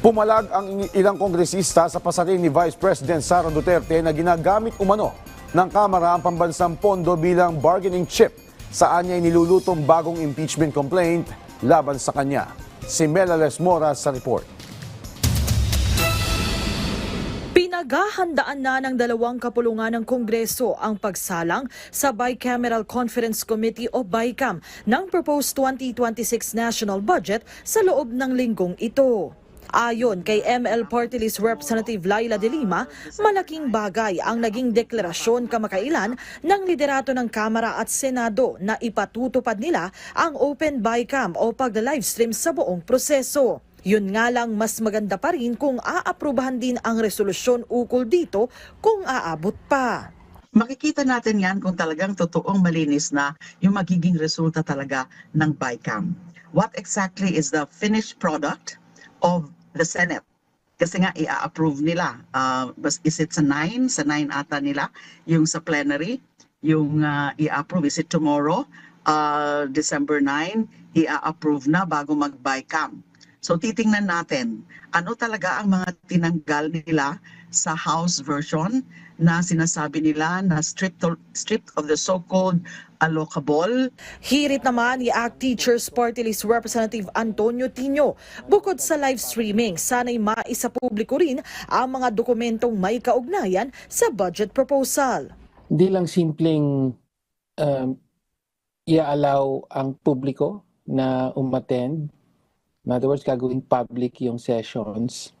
Pumalag ang ilang kongresista sa pasarin ni Vice President Sara Duterte na ginagamit umano ng Kamara ang pambansang pondo bilang bargaining chip saan niya inilulutong bagong impeachment complaint laban sa kanya. Si Mela Lesmora sa report. Pinaghahandaan na ng dalawang kapulungan ng Kongreso ang pagsalang sa Bicameral Conference Committee o BICAM ng proposed 2026 national budget sa loob ng linggong ito. Ayon kay ML Party Representative Laila de Lima, malaking bagay ang naging deklarasyon kamakailan ng liderato ng Kamara at Senado na ipatutupad nila ang open BICAM o pagda-livestream sa buong proseso. Yun nga lang mas maganda pa rin kung aaprubahan din ang resolusyon ukol dito kung aabot pa. makikita natin yan kung talagang totoong malinis na yung magiging resulta talaga ng BICAM. What exactly is the finished product of the Senate? Kasi nga i-approve nila. Uh, is it sa 9? Sa 9 ata nila. Yung sa plenary, yung uh, i-approve. Is it tomorrow? Uh, December 9, i-approve na bago mag-BICAM. So titingnan natin ano talaga ang mga tinanggal nila sa House version na sinasabi nila na stripped, stripped of the so-called allocable. Hirit naman ni ACT Teachers Party List Representative Antonio Tino. Bukod sa live streaming, sana'y maisa publiko rin ang mga dokumentong may kaugnayan sa budget proposal. Hindi lang simpleng um, i-allow ang publiko na umattend. In other words, gagawing public yung sessions.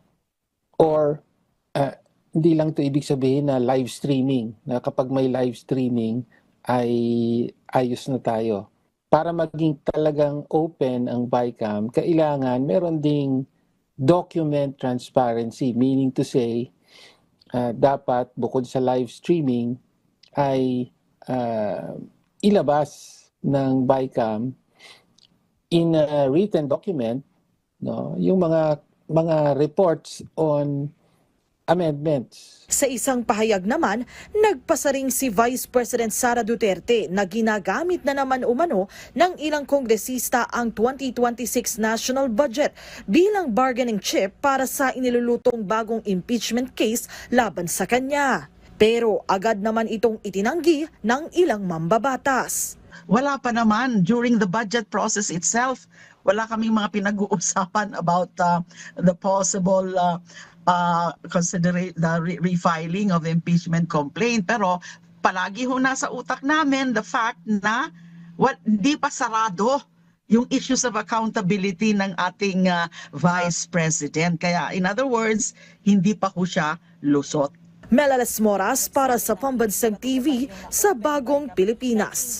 Or uh, hindi lang to ibig sabihin na live streaming, na kapag may live streaming ay ayos na tayo. Para maging talagang open ang BICAM, kailangan meron ding document transparency, meaning to say, uh, dapat bukod sa live streaming, ay uh, ilabas ng BICAM in a written document no yung mga mga reports on amendments Sa isang pahayag naman, nagpasa rin si Vice President Sara Duterte na ginagamit na naman umano ng ilang kongresista ang 2026 national budget bilang bargaining chip para sa inilulutong bagong impeachment case laban sa kanya. Pero agad naman itong itinanggi ng ilang mambabatas. Wala pa naman during the budget process itself. Wala kaming mga pinag-uusapan about uh, the possible uh, uh, consider the re- refiling of impeachment complaint. Pero palagi ho nasa utak namin the fact na what, hindi pa sarado yung issues of accountability ng ating uh, Vice President. Kaya in other words, hindi pa ho siya lusot. Melales Moras para sa Pambansang TV sa Bagong Pilipinas.